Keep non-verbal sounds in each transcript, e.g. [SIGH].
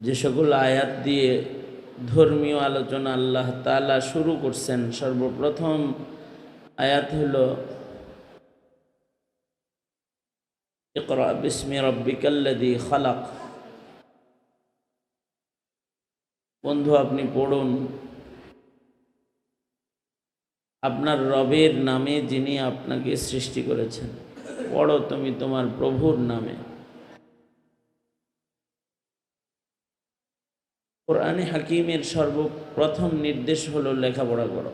যে সকল আয়াত দিয়ে ধর্মীয় আলোচনা আল্লাহ তাআলা শুরু করছেন, সর্বপ্রথম আয়াত হল, ইকরা বিস্মি খালাক। বন্ধু, আপনি পড়ুন। আপনার রবের নামে যিনি আপনাকে সৃষ্টি করেছেন, পড়ো তুমি তোমার প্রভুর নামে। কোরআনে হাকিমের সর্বপ্রথম নির্দেশ হলো লেখাপড়া করো।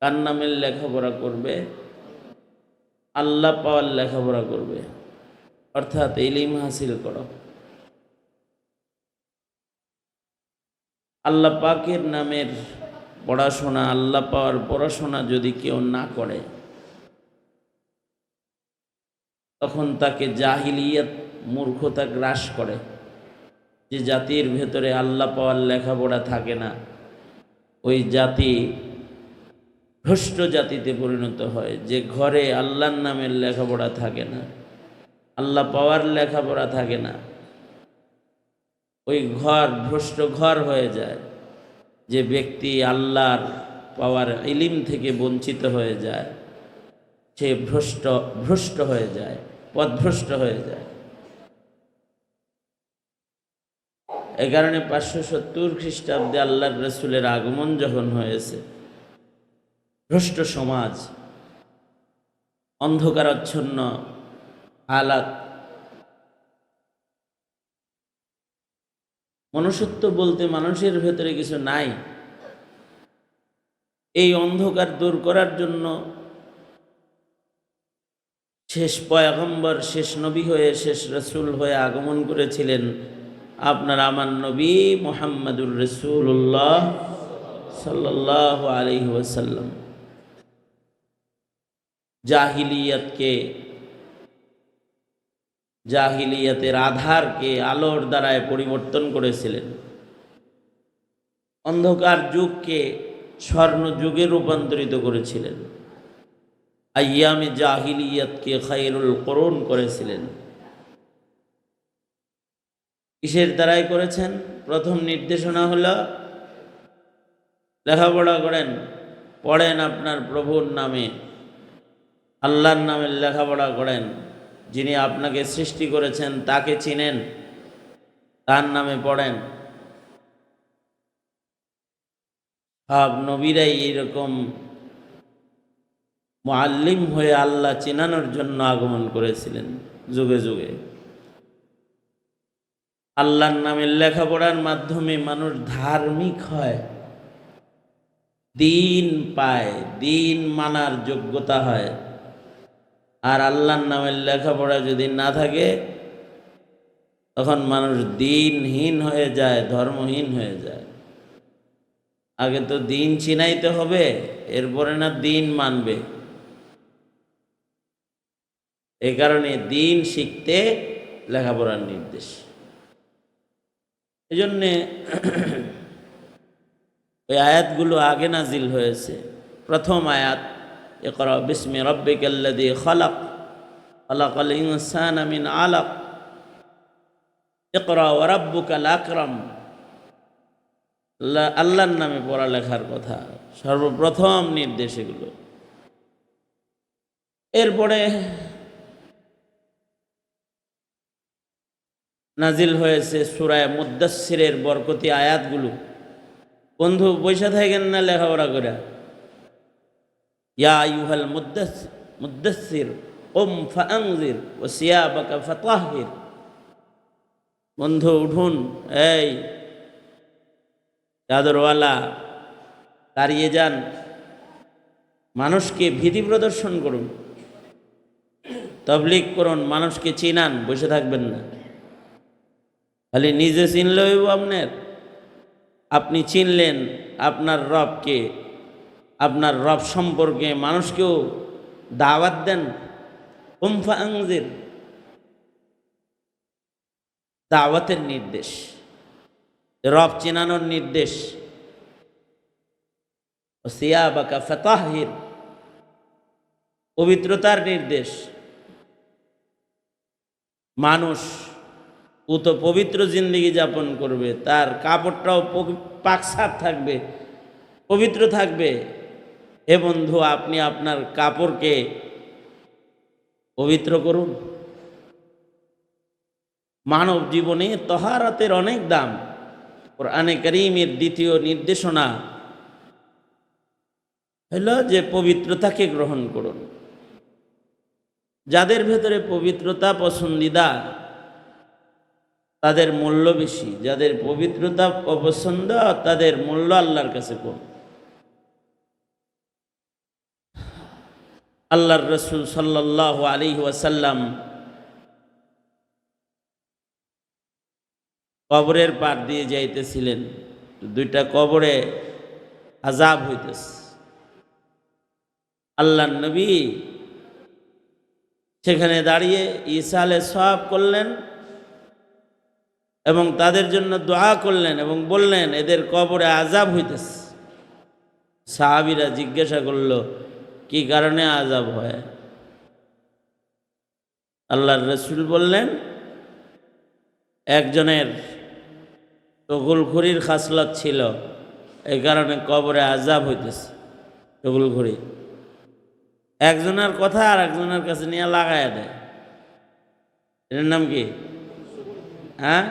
কার নামের লেখাপড়া করবে? আল্লাহ পাওয়ার লেখাপড়া করবে। অর্থাৎ ইলিম হাসিল করো। আল্লাহ পাকের নামের পড়াশোনা, আল্লাহ পাওয়ার পড়াশোনা যদি কেউ না করে, তখন তাকে জাহিলিয়াত মূর্খতা গ্রাস করে। যে জাতির ভেতরে আল্লাহ পাওয়ার লেখাপড়া থাকে না, ওই জাতি ভ্রষ্ট জাতিতে পরিণত হয়, যে ঘরে আল্লাহর নামের লেখাপড়া থাকে না, আল্লাহ পাওয়ার লেখাপড়া থাকে না, ওই ঘর ভ্রষ্ট ঘর হয়ে যায়, যে ব্যক্তি আল্লাহর পাওয়ার ইলিম থেকে বঞ্চিত হয়ে যায়, সে ভ্রষ্ট ভ্রষ্ট হয়ে যায়, পথভ্রষ্ট হয়ে যায়। এ কারণে পাঁচশো সত্তর খ্রিস্টাব্দে আল্লাহর রসুলের আগমন যখন হয়েছে, ভ্রষ্ট সমাজ, অন্ধকারাচ্ছন্ন হালাত, মনুষ্যত্ব বলতে মানুষের ভেতরে কিছু নাই, এই অন্ধকার দূর করার জন্য শেষ পয়গম্বর, শেষ নবী হয়ে, শেষ রসুল হয়ে আগমন করেছিলেন আপনার আমার নবী মোহাম্মদুর রসুল্লাহ সাল্লাহ আলহি ওসাল্লাম জাহিলিয়াতকে, জাহিলিয়াতের আধারকে আলোর দ্বারায় পরিবর্তন করেছিলেন। অন্ধকার যুগকে স্বর্ণ যুগে রূপান্তরিত করেছিলেন। আয়ামে জাহিলিয়াতকে খাইরুল করুন করেছিলেন। কিসের দ্বারাই করেছেন? প্রথম নির্দেশনা হলো লেখাপড়া করেন, পড়েন আপনার প্রভুর নামে, আল্লাহর নামে লেখাপড়া করেন, যিনি আপনাকে সৃষ্টি করেছেন তাকে চিনেন, তার নামে পড়েন। সব নবীরাই এইরকম মোয়াল্লিম হয়ে আল্লাহ চিনানোর জন্য আগমন করেছিলেন, যুগে যুগে। আল্লাহর নামে লেখাপড়ার মাধ্যমে মানুষ ধার্মিক হয়। দিন পায়, দিন মানার যোগ্যতা হয়। আর আল্লাহর নামের লেখাপড়া যদি না থাকে, তখন মানুষ দিনহীন হয়ে যায়, ধর্মহীন হয়ে যায়। আগে তো দিন চিনাইতে হবে, এরপরে না দিন মানবে। এ কারণে দিন শিখতে লেখাপড়ার নির্দেশ। এই জন্যে [CLEARS THROAT] ওই আয়াতগুলো আগে নাজিল হয়েছে। প্রথম আয়াত, ইকরা বিস্মি রব্বিকাল্লাযী খালাক, খালাকাল ইনসানা মিন আলাক, ইকরা ওয়া রাব্বুকাল আকরাম। আল্লাহ আল্লাহর নামে পড়ালেখার কথা, সর্বপ্রথম নির্দেশ এগুলো। এরপরে নাজিল হয়েছে সুরায় মুদাসিরের বরকতি আয়াতগুলো। বন্ধু পয়সা থাকেন না লেখাপড়া করে? ইয়া মুদাসসির মুদাসসির ওম ফাআনজির ও সিয়া বাকা ফাতাহির বন্ধু, উঠুন, এই চাদরওয়ালা, দাঁড়িয়ে যান। মানুষকে ভীতি প্রদর্শন করুন। তবলিক করুন, মানুষকে চিনান, বসে থাকবেন না। খালি নিজে চিনলে হইব আপনার। আপনি চিনলেন আপনার রবকে, আপনার রব সম্পর্কে মানুষকেও দাওয়াত দেন। কুমফা আংজির দাওয়াতের নির্দেশ। রব চেনানোর নির্দেশ। সিয়াবাকা ফতাহির। পবিত্রতার নির্দেশ। মানুষ ও তো পবিত্র জিন্দগি যাপন করবে, তার কাপড়টাও পাকসার থাকবে, পবিত্র থাকবে। হে বন্ধু, আপনি আপনার কাপড়কে পবিত্র করুন। মানব জীবনে তহারাতের অনেক দাম। কোরআনে করিমের দ্বিতীয় নির্দেশনা হলো যে পবিত্রতাকে গ্রহণ করুন। যাদের ভেতরে পবিত্রতা পছন্দিদা তাদের মূল্য বেশি, যাদের পবিত্রতা অপছন্দ, তাদের মূল্য আল্লাহর কাছে কম। আল্লাহর রসুল সাল্লাহ আলী ওয়াসাল্লাম কবরের পার দিয়ে যাইতেছিলেন। দুইটা কবরে আজাব হইতেছে। আল্লাহ নবী সেখানে দাঁড়িয়ে ঈসা আলে সব করলেন এবং তাদের জন্য দোয়া করলেন এবং বললেন, এদের কবরে আজাব হইতেছে। সাহাবিরা জিজ্ঞাসা করল, কি কারণে আজাব হয়? আল্লাহর রসুল বললেন, একজনের টগুলখুরির খাসলত ছিল এই কারণে কবরে আজাব হইতেছে টগুলখুরি একজনের কথা আর একজনের কাছে নিয়ে লাগায় দেয়। এটার নাম কি? হ্যাঁ?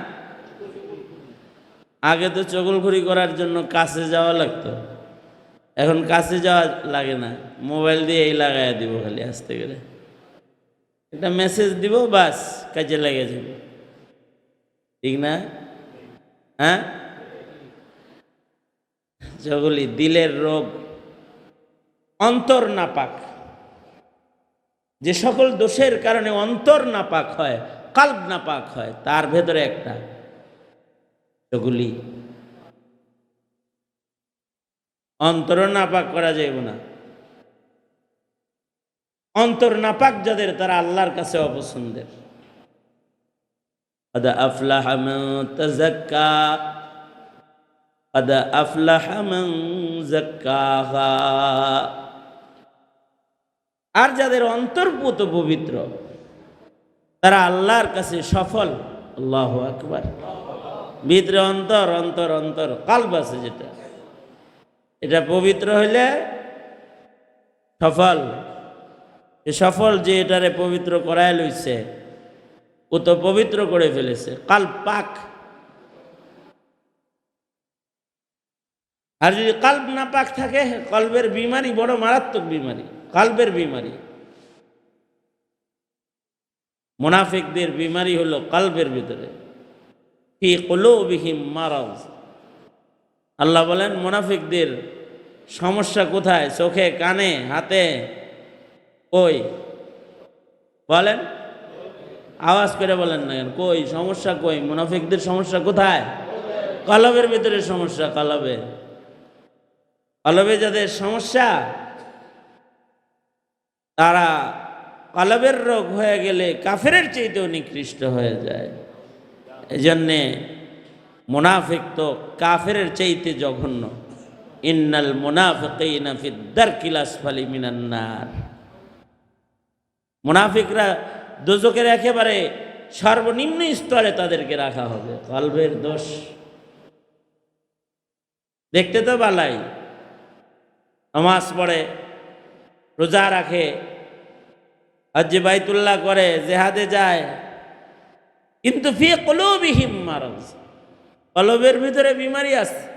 আগে তো চগলখড়ি করার জন্য কাছে যাওয়া লাগতো। এখন কাছে যাওয়া লাগে না। মোবাইল দিয়ে এই লাগাই দিব খালি আসতে গেলে একটা মেসেজ দিব, বাস, কাজে লেগে যাবে। ঠিক না? হ্যাঁ? যেগুলি দিলের রোগ, অন্তর নাপাক। যে সকল দোষের কারণে অন্তর নাপাক হয় কাল্ব নাপাক হয়, তার ভেতরে একটা। সেগুলি অন্তর নাপাক করা যাইব না অন্তর নাপাক যাদের তারা আল্লাহর কাছে অপছন্দের قد أفلح من تزكى قد أفلح من زكاها আর যাদের অন্তর্ভূত পবিত্র তারা আল্লাহর কাছে সফল আল্লাহ আকবার ভিতরে অন্তর অন্তর অন্তর কাল্প আছে যেটা। এটা পবিত্র হইলে সফল। সফল যে এটারে পবিত্র করায় লইছে, ও তো পবিত্র করে ফেলেছে কাল পাক। আর যদি কাল্প না পাক থাকে কল্পের বিমারি বড় মারাত্মক বিমারি কাল্পের বিমারি মুনাফিকদের বিমারি হলো কাল্পের ভিতরে। ফি কলুবিহিম মারাজ আল্লাহ বলেন, মুনাফিকদের সমস্যা কোথায়? চোখে, কানে, হাতে? কই? বলেন। আওয়াজ করে বলেন না কেন? কই? সমস্যা কই? মুনাফিকদের সমস্যা কোথায়? কলবের ভিতরে সমস্যা, কলবে। কলবে যাদের সমস্যা, তারা কলবের রোগ হয়ে গেলে কাফেরের চাইতেও নিকৃষ্ট হয়ে যায়। এজন্যে মুনাফিক তো কাফের চাইতে জঘন্য। ইন্নাল মুনাফিকিনা ফি দারকিল আসফালি মিনান মুনাফিকরা দোজকের একেবারে সর্বনিম্ন স্তরে তাদেরকে রাখা হবে। কলবের দোষ। দেখতে তো বালাই নমাজ পড়ে, রোজা রাখে, হজ্জে বাইতুল্লাহ করে, জেহাদে যায় কিন্তু ফি কলবিহিম মারজ। কলবের ভিতরে বিমারি আছে।